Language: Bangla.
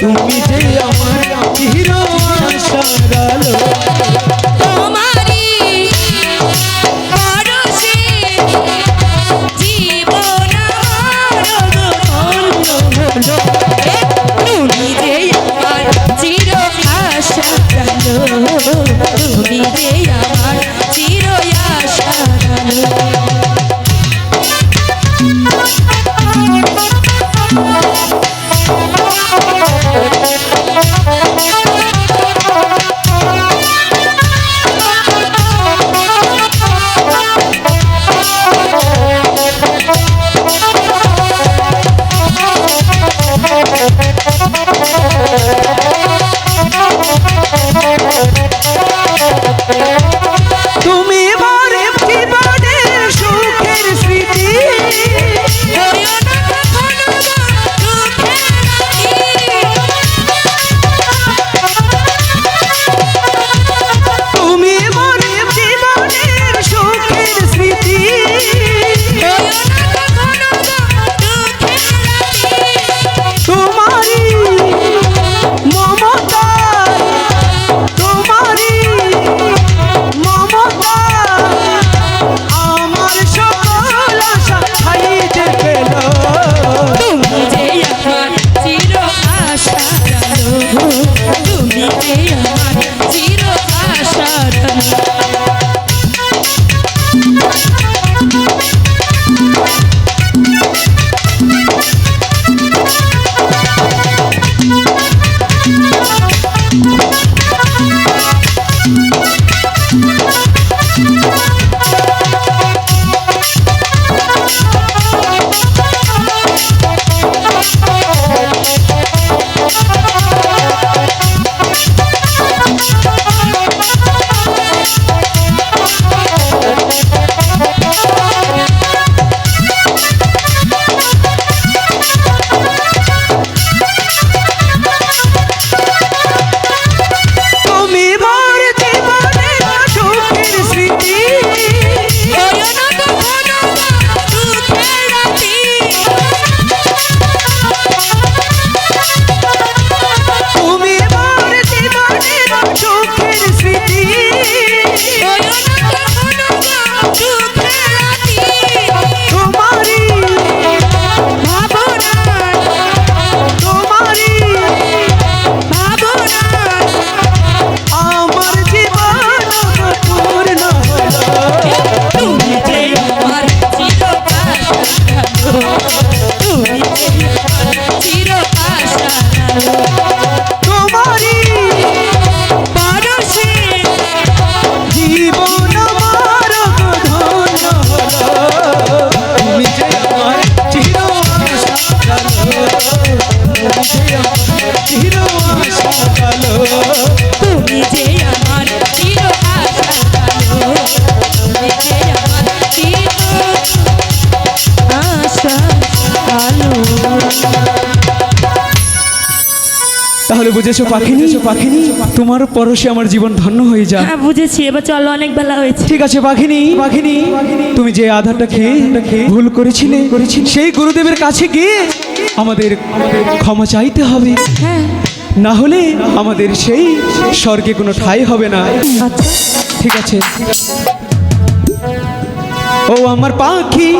তুমি যে আমার হিরো। সারা তাহলে বুঝেছ পাখিনি? পাখিনি? তোমার পরশে আমার জীবন ধন্য হয়ে যায় হ্যাঁ বুঝেছি। এবার চলো অনেক বেলা হয়েছে। ঠিক আছে পাখিনি? পাখিনি। তুমি যে আধারটা খেয়ে ভুল করেছিলে করেছি সেই গুরুদেবের কাছে গিয়ে আমাদের ক্ষমা চাইতে হবে। হ্যাঁ। না হলে আমাদের সেই স্বর্গে কোনো ঠাই হবে না। আচ্ছা। ঠিক আছে। ও আমার পাখি।